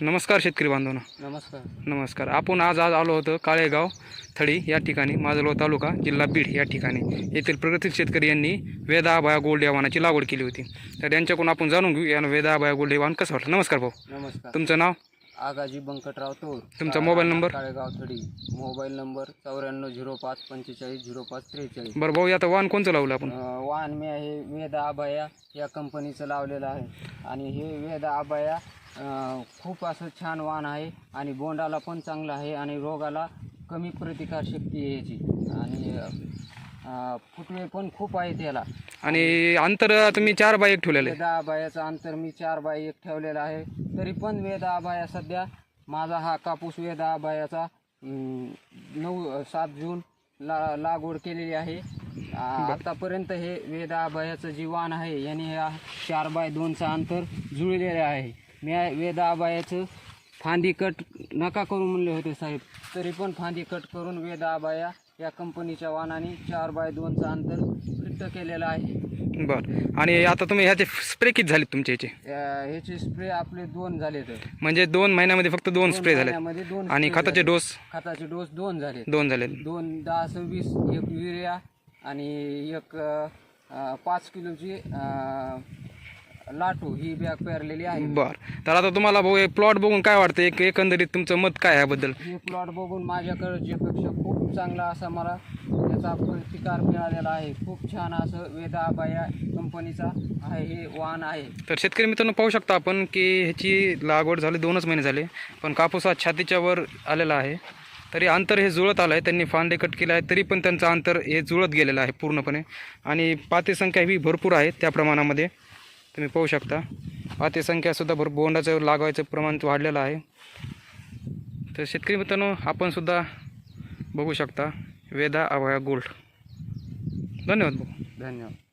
नमस्कार शेतकरी बांधवांनो. नमस्कार. नमस्कार. आपण आज आज आलो होतो काळेगाव थडी या ठिकाणी माजलगाव तालुका जिल्हा बीड या ठिकाणी. येथील प्रगतील शेतकरी यांनी वेदा गोल्ड या वाहनाची लागवड केली होती. तर यांच्याकडून आपण जाणून घेऊ या वेदा गोल्ड हे वाहन कसं वाटलं? नमस्कार भाऊ. नमस्कार. तुमचं नाव? आगाजी बंकटराव तोर. तुमचा mobile number? Kalegaon Thadi. Mobile number चौऱ्याण्णव झिरो पाच पंचेचाळीस झिरो पाच त्रेचाळीस. बरं भाऊ आता वाहन कोणतं लावलं आपण? अं, वाहन मी आहे वेदा आबाया या कंपनीचं लावलेलं आहे. आणि हे वेदा आबाया अं, खूप असं छान वाहन आहे आणि बोंडाला पण चांगलं आहे आणि रोगाला कमी प्रतिकार शक्ती आहे याची. आणि अं, फुटवे पण खूप आहेत याला. आणि अंतर तुम्ही चार बाय एक ठेवलेलं. आहे वेदा आबायाचं अंतर मी चार बाय एक ठेवलेलं आहे. तरी पण वेदा आबाया सध्या माझा हा कापूस वेदा आबायाचा अं, नऊ सात जून ला लागवड केलेली आहे. आतापर्यंत हे वेदा आबायाचं जी वाण आहे याने हा चार बाय दोनचं अंतर जुळलेलं आहे. मी आ- वेदा आबायाचं फांदी कट नका करू म्हणले होते साहेब. तरी पण फांदी कट करून वेदा आबाया या कंपनीच्या वाहनाने चार बाय दोनचं अंतर फिट्ट केलेलं आहे. बरं. आणि आता तुम्ही ह्याचे स्प्रे किती झाले तुमचे याचे? अ, ह्याचे स्प्रे आपले दोन झाले तर म्हणजे दोन महिन्यामध्ये फक्त दोन स्प्रे झाले दोन आणि spray खताचे. डोस? खताचे डोस दोन झाले दोन झाले दोन दहा सव्वीस एक युरिया आणि एक अ, अ, पाच किलोची अ, लाटू ही बॅग पेरलेली आहे. बरं. तर आता तुम्हाला भाऊ प्लॉट बघून काय वाटतं? एक एकंदरीत तुमचं मत काय आहे याबद्दल? हे प्लॉट बघून माझ्याकडच्यापेक्षा खूप चांगला असा मला याचा प्रतिकार मिळालेला आहे. खूप छान असं वेदाबाया कंपनीचा आहे हे वाहन आहे. तर शेतकरी मित्रांनो पाहू शकता आपण की ह्याची लागवड झाली दोनच महिने झाले पण कापूस हा छातीच्या वर आलेला आहे. तरी अंतर हे जुळत आलं आहे त्यांनी फांदे कट केले आहे तरी पण त्यांचं अंतर हे जुळत गेलेलं आहे पूर्णपणे. आणि पाती संख्या ही भरपूर आहे त्या प्रमाणामध्ये. तुम्ही पाहू शकता. अतिसंख्यासुद्धा संख्यासुद्धा भर बोंडाचं लागायचं प्रमाण वाढलेलं आहे. तर शेतकरी मित्रांनो आपणसुद्धा बघू शकता. वेदा अभया गोल्ड. धन्यवाद भाऊ. धन्यवाद.